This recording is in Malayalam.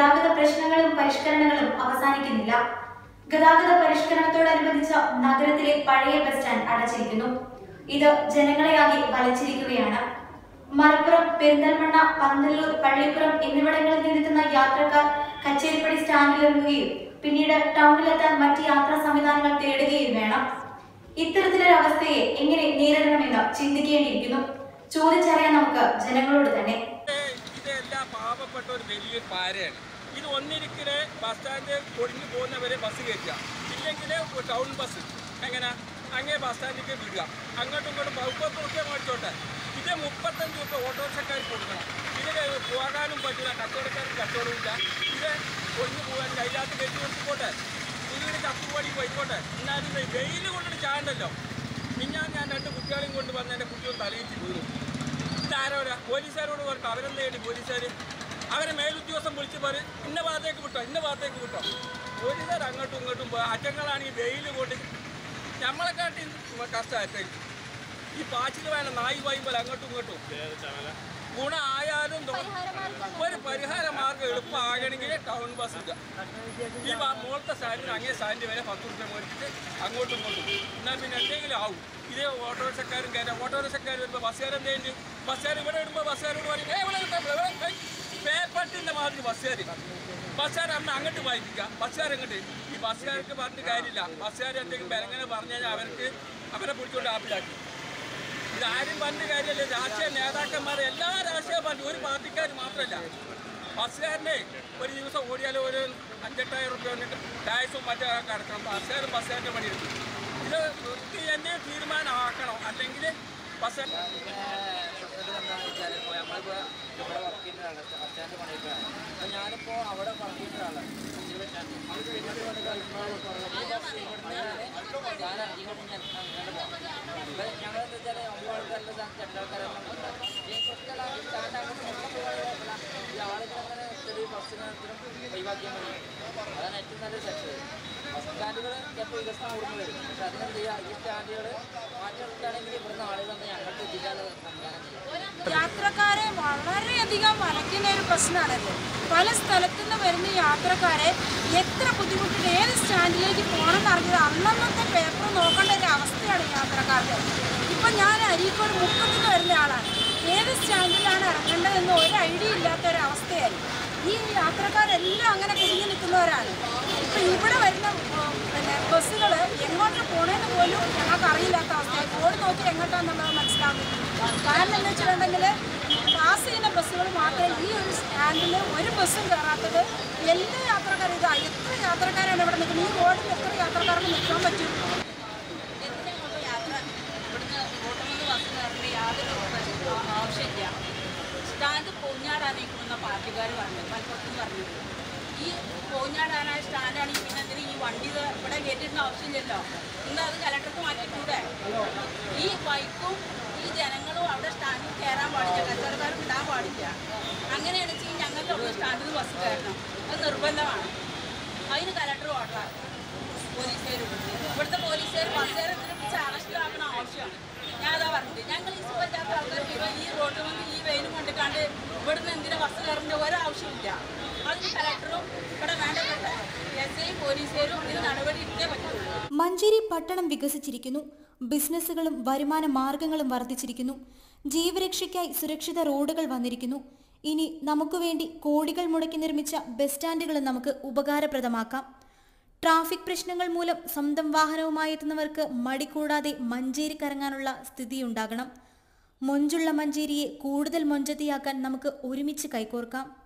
ഗതാഗത പ്രശ്നങ്ങളും പരിഷ്കരണങ്ങളും അവസാനിക്കുന്നില്ല. ഗതാഗത പരിഷ്കരണത്തോടനുബന്ധിച്ച് നഗരത്തിലെ പഴയ ബസ് സ്റ്റാൻഡ് അടച്ചിരിക്കുന്നു. ഇത് ജനങ്ങളെയാകെ വലച്ചിരിക്കുകയാണ്. മലപ്പുറം പെരിന്തൽമണ്ണ പന്തല്ലൂർ പള്ളിപ്പുറം എന്നിവിടങ്ങളിൽ നിന്നെത്തുന്ന യാത്രക്കാർ കച്ചേരിപ്പടി സ്റ്റാൻഡിൽ ഇറങ്ങുകയും പിന്നീട് ടൗണിലെത്താൻ മറ്റ് യാത്രാ സംവിധാനങ്ങൾ തേടുകയും വേണം. ഇത്തരത്തിലൊരു അവസ്ഥയെ എങ്ങനെ നേരിടണമെന്ന് ചിന്തിക്കേണ്ടിയിരിക്കുന്നു. ചോദിച്ചറിയാൻ നമുക്ക് ജനങ്ങളോട് തന്നെ. പാവപ്പെട്ട ഒരു വലിയൊരു പാരയാണ്. ഇത് ഒന്നിരിക്കലെ ബസ് സ്റ്റാൻഡ് പൊടിഞ്ഞു പോകുന്നവരെ ബസ് കയറ്റുക. ഇല്ലെങ്കിൽ ടൗൺ ബസ് എങ്ങനെ? അങ്ങേ ബസ് സ്റ്റാൻഡിലേക്ക് വിടുക. അങ്ങോട്ടും ഇങ്ങോട്ടും മുപ്പത് റുപ്യ മേടിച്ചോട്ടെ. ഇത് മുപ്പത്തഞ്ച് രൂപ ഓട്ടോറിക്ഷക്കാർക്ക് കൊടുക്കണം. ഇതിന് പോകാനും പറ്റില്ല കച്ചവടക്കാർക്ക് കച്ചവടമില്ല ഇത് ഒഴിഞ്ഞു പോകാൻ കയ്യിലാത്ത് കയറ്റി കൊടുത്തുപോട്ടെ ഇതിന് ചപ്പുപടി പോയിക്കോട്ടെ. എന്നാലും വെയിൽ കൊണ്ടിട്ട് ചാണ്ടല്ലോ പിന്നെ ഞാൻ രണ്ട് കുട്ടികളെയും കൊണ്ട് വന്ന് എന്റെ കുട്ടികൾ തലയിച്ച് വീണു. ഇതാരോടാ പോലീസുകാരോട് പറഞ്ഞു അവരെന്താ ചെയ്യേണ്ടി പോലീസുകാർ വിളിച്ച് പറയും ഇന്ന ഭാഗത്തേക്ക് വിട്ടോ ഇന്ന ഭാഗത്തേക്ക് വിട്ടോ. പോലീസുകാർ അങ്ങോട്ടും ഇങ്ങോട്ടും പോയി അറ്റങ്ങളാണെങ്കിൽ വെയിൽ കൊണ്ട് നമ്മളെക്കാട്ടി കഷ്ടമായിട്ട് ഈ പാച്ചിൽ വേണം നായി വായുമ്പോൾ അങ്ങോട്ടും ഇങ്ങോട്ടും. ഗുണമായാലും ഒരു പരിഹാര മാർഗം എളുപ്പമാകണമെങ്കിൽ ടൗൺ ബസ് ഇല്ല ഈ മുകളിലത്തെ സ്റ്റാൻഡിന് അങ്ങേ സ്റ്റാൻഡ് വരെ പത്ത് റുപ്യ മേടിച്ചിട്ട് അങ്ങോട്ടും ഇങ്ങോട്ടും. എന്നാൽ പിന്നെ എന്തെങ്കിലും ആവും. ഇതേ ഓട്ടോറിക്ഷക്കാരും കയറ്റാം. ഓട്ടോറിക്ഷക്കാർ വരുമ്പോൾ ബസ്സുകാർ എന്തെങ്കിലും ബസ്സുകാർ ഇവിടെ ഇടുമ്പോൾ ബസ്സുകാരോട് പറയും "ഏയ് ഇവിടെ ഇവിടെ പേപ്പട്ടിന്റെ മാതിരി ബസ്സുകാർ ബസ്സുകാർ അമ്മ അങ്ങോട്ട് വായിക്കുക. ബസ്സുകാർ അങ്ങോട്ട്. ഈ ബസ്സുകാർക്ക് പറഞ്ഞിട്ട് കാര്യമില്ല. ബസ്സുകാർ എന്തെങ്കിലും ബലങ്ങനെ പറഞ്ഞു കഴിഞ്ഞാൽ അവർക്ക് അവരെ പിടിച്ചുകൊണ്ട് ആപ്പിലാക്കി. ഇതാരും പറഞ്ഞ കാര്യമല്ല. രാഷ്ട്രീയ നേതാക്കന്മാർ എല്ലാ രാഷ്ട്രീയ പാർട്ടി ഒരു പാർട്ടിക്കാർ മാത്രമല്ല. ബസ്സുകാരനെ ഒരു ദിവസം ഓടിയാലും ഒരു അഞ്ചെട്ടായിരം റുപ്യ വന്നിട്ട് ടാക്സും മറ്റേ അടക്കണം. ബസ്സുകാരും ബസ്സുകാരന്റെ പണിയെടുക്കും. ഇത് വൃത്തി തന്നെ തീരുമാനമാക്കണം. അല്ലെങ്കിൽ ബസ് ഞാനിപ്പോ അവിടെ വർക്ക് ചെയ്യുന്ന ഒരാളാണ്. നമുക്ക് ഇങ്ങോട്ട് കൊണ്ട് ഞാൻ ഇങ്ങോട്ട് ഞാൻ അങ്ങനെ പോകാം ഇപ്പൊ ഞങ്ങളെന്താ വെച്ചാൽ ഒമ്പത് ആൾക്കാരുടെ രണ്ടാൾക്കാരെല്ലാം ഈ കുറച്ചുള്ള സ്റ്റാൻഡ് പോകാനുള്ള ഈ ആളുകൾ അങ്ങനെ ചെറിയ ബസ്സിനത്തിനും ഒഴിവാക്കിയാൽ മതി. അതാണ് ഏറ്റവും നല്ല ബസ് സ്റ്റാൻഡുകൾ ചിലപ്പോൾ വികസനം കൂടുന്നു വരും. പക്ഷെ അതിനെന്ത് ചെയ്യുക ഈ സ്റ്റാൻഡുകൾ മാറ്റി നിർത്തുകയാണെങ്കിൽ ഇവിടുന്ന് ആളുകൾ ഞങ്ങൾക്ക് എത്തിക്കാനുള്ള സംവിധാനം വളരെയധികം വരയ്ക്കുന്ന ഒരു പ്രശ്നമാണത്. പല സ്ഥലത്തു നിന്ന് വരുന്ന യാത്രക്കാരെ എത്ര ബുദ്ധിമുട്ടിൽ ഏത് സ്റ്റാൻഡിലേക്ക് പോകണം എന്നറിഞ്ഞത് അന്നന്നത്തെ പേപ്പർ നോക്കേണ്ട ഒരു അവസ്ഥയാണ് യാത്രക്കാർക്ക്. ഇപ്പം ഞാൻ അരീക്കോട് മുക്കത്തു നിന്ന് വരുന്ന ആളാണ്. ഏത് സ്റ്റാൻഡിലാണ് ഇറങ്ങേണ്ടതെന്ന് ഒരു ഐഡിയ ഇല്ലാത്ത ഒരു അവസ്ഥയായി ഈ യാത്രക്കാരെല്ലാം അങ്ങനെ കുടുങ്ങി നിൽക്കുന്നവരാണ്. ഇപ്പം ഇവിടെ വരുന്ന പിന്നെ ബസ്സുകൾ എങ്ങോട്ട് പോണേന്ന് പോലും ഞങ്ങൾക്ക് അറിയില്ലാത്ത അവസ്ഥയായി. ബോർഡ് നോക്കി എങ്ങോട്ടാണെന്നുള്ളത് മനസ്സിലാകും കാരണം എന്ന് വെച്ചിട്ടുണ്ടെങ്കിൽ പാസ് ചെയ്യുന്ന ബസ്സുകൾ മാത്രമേ ഈ ഒരു സ്റ്റാൻഡിൽ ഒരു ബസ്സും കയറാത്തത് എല്ലാ യാത്രക്കാരും ഇതാ എത്ര യാത്രക്കാരാണ് ഇവിടെ നിൽക്കുന്നത്? ഈ റോഡിൽ എത്ര യാത്രക്കാർക്ക് നിൽക്കാൻ പറ്റും? ആവശ്യമില്ല സ്റ്റാൻഡ് ഈ പോഞ്ഞാടാനായ സ്റ്റാൻഡാണ് ഈ വണ്ടി ഇവിടെ കയറ്റിയിരുന്ന ആവശ്യമില്ലല്ലോ. ഇന്ന് അത് കലക്ടർക്ക് മാറ്റിക്കൂടെ? ഈ ബൈക്കും ഈ ജനങ്ങളും അവിടെ സ്റ്റാൻഡിൽ ഇടാൻ അങ്ങനെയാണ് വെച്ചാൽ ഞങ്ങൾക്ക് അവിടെ സ്റ്റാൻഡിൽ ബസ് കയറണം. അത് നിർബന്ധമാണ്. അതിന് കലക്ടർ ഓർഡറാണ് പോലീസുകാർ ഇവിടുത്തെ പോലീസുകാർ ബസ്സുകാരെ പിടിച്ച് അറസ്റ്റിലാക്കണ ആവശ്യമാണ്. ഞാൻ അതാ പറഞ്ഞത്. ഞങ്ങൾ ഈ സുഖമില്ലാത്ത ആൾക്കാർ ഈ റോഡിൽ വന്ന് ഈ വെയിലും കൊണ്ടിക്കാണ്ട് ഇവിടുന്ന് എന്തിനാ ബസ് കയറേണ്ട ഒരാവശ്യമില്ല അതിന് കലക്ടറും ഇവിടെ വേണ്ടപ്പെട്ട എസ് ഐ പോലീസുകാരും ഇതിന് നടപടി എടുത്തേ പറ്റുള്ളൂ മഞ്ചേരി പട്ടണം വികസിച്ചിരിക്കുന്നു. ബിസിനസ്സുകളും വരുമാന മാർഗങ്ങളും വർദ്ധിച്ചിരിക്കുന്നു. ജീവരക്ഷയ്ക്കായി സുരക്ഷിത റോഡുകൾ വന്നിരിക്കുന്നു. ഇനി നമുക്ക് വേണ്ടി കോടികൾ മുടക്കി നിർമ്മിച്ച ബസ് സ്റ്റാൻഡുകൾ നമുക്ക് ഉപകാരപ്രദമാക്കാം. ട്രാഫിക് പ്രശ്നങ്ങൾ മൂലം സ്വന്തം വാഹനവുമായി എത്തുന്നവർക്ക് മടി കൂടാതെ മഞ്ചേരി കറങ്ങാനുള്ള സ്ഥിതിയുണ്ടാകണം. മൊഞ്ചുള്ള മഞ്ചേരിയെ കൂടുതൽ മൊഞ്ചത്തിയാക്കാൻ നമുക്ക് ഒരുമിച്ച് കൈകോർക്കാം.